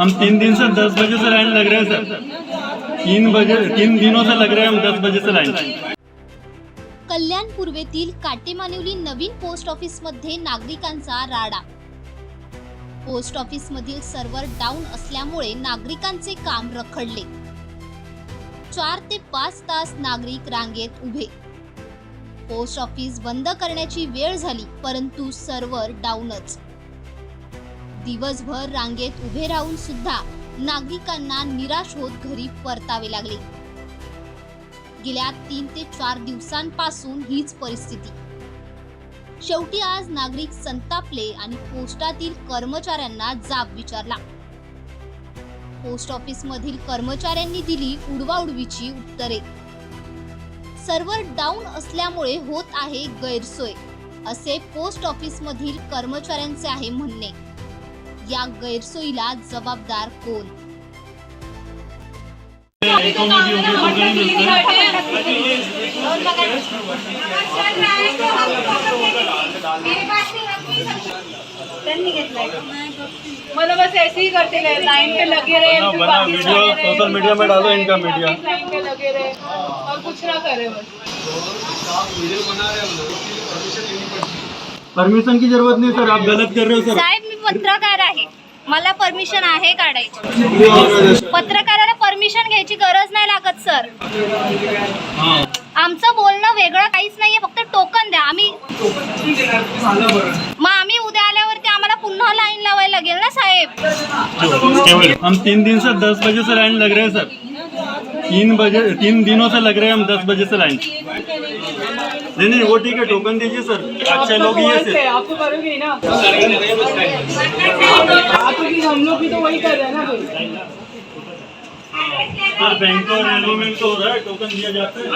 हम तीन दिन से दस बजे से लाइन लग रहे हैं सर। तीन बजे तीन दिनों से लग रहे हैं हम दस बजे से लाइन। कल्याण पूर्वेतील काटेमानिवली नवीन पोस्ट ऑफिसमध्ये नागरिकांचा राडा. पोस्ट ऑफिस मधील सर्व्हर डाऊन असल्यामुळे नागरिकांचे काम रखडले. चार ते पाच तास नागरिक रांगेत उभे. पोस्ट ऑफिस बंद करण्याची वेळ झाली परंतु सर्व्हर डाऊनच. दिवसभर रांगेत उभे राहून सुद्धा नागरिकांना निराश होत घरी परतावे लागले. गेल्या तीन ते चार दिवसांपासून हीच परिस्थिती. शेवटी आज नागरिक संतापले आणि पोस्टातील कर्मचाऱ्यांना जाब विचारला. पोस्ट ऑफिस मधील कर्मचाऱ्यांनी दिली उडवाउडवीची उत्तरे. सर्व्हर डाऊन असल्यामुळे होत आहे गैरसोय असे पोस्ट ऑफिस मधील कर्मचाऱ्यांचे आहे म्हणणे. या गैरसोयीला जबाबदार कोण? त्यांनी घेतलाय मला बस ऐसे ही करते गए लाइन पे लगे रहे वीडियो सोशल मीडिया में डालो इनका मीडिया लाइन पे लगे रहे. और कुछ ना करे बस. परमिशन की ज़रूरत नहीं सर आप गलत कर रहे हो सर पत्रकार आहे. मला परमिशन आहे काढायची. पत्रकाराला परमिशन घ्यायची गरज नाही लागत सर आमचं बोलणं वेगळं काहीच नाहीये फक्त टोकन द्या. आम्ही मग आम्ही उद्या आल्यावरती आम्हाला पुन्हा लाईन लावायला लागेल ना साहेब? हो, हम तीन दिन से दस बजे से लाइन लग रहे हैं सर तीन बजे तीन दिनों से लग रहे हैं हम दस बजे से लाइन नहीं नहीं वो ठीक है टोकन दीजिए सर अच्छे लोग ही है तो करोगे ना। हम लोग भी तो वही कर रहे हैं ना सर बैंक और रेलवे में तो हो रहा है टोकन दिया जाता है।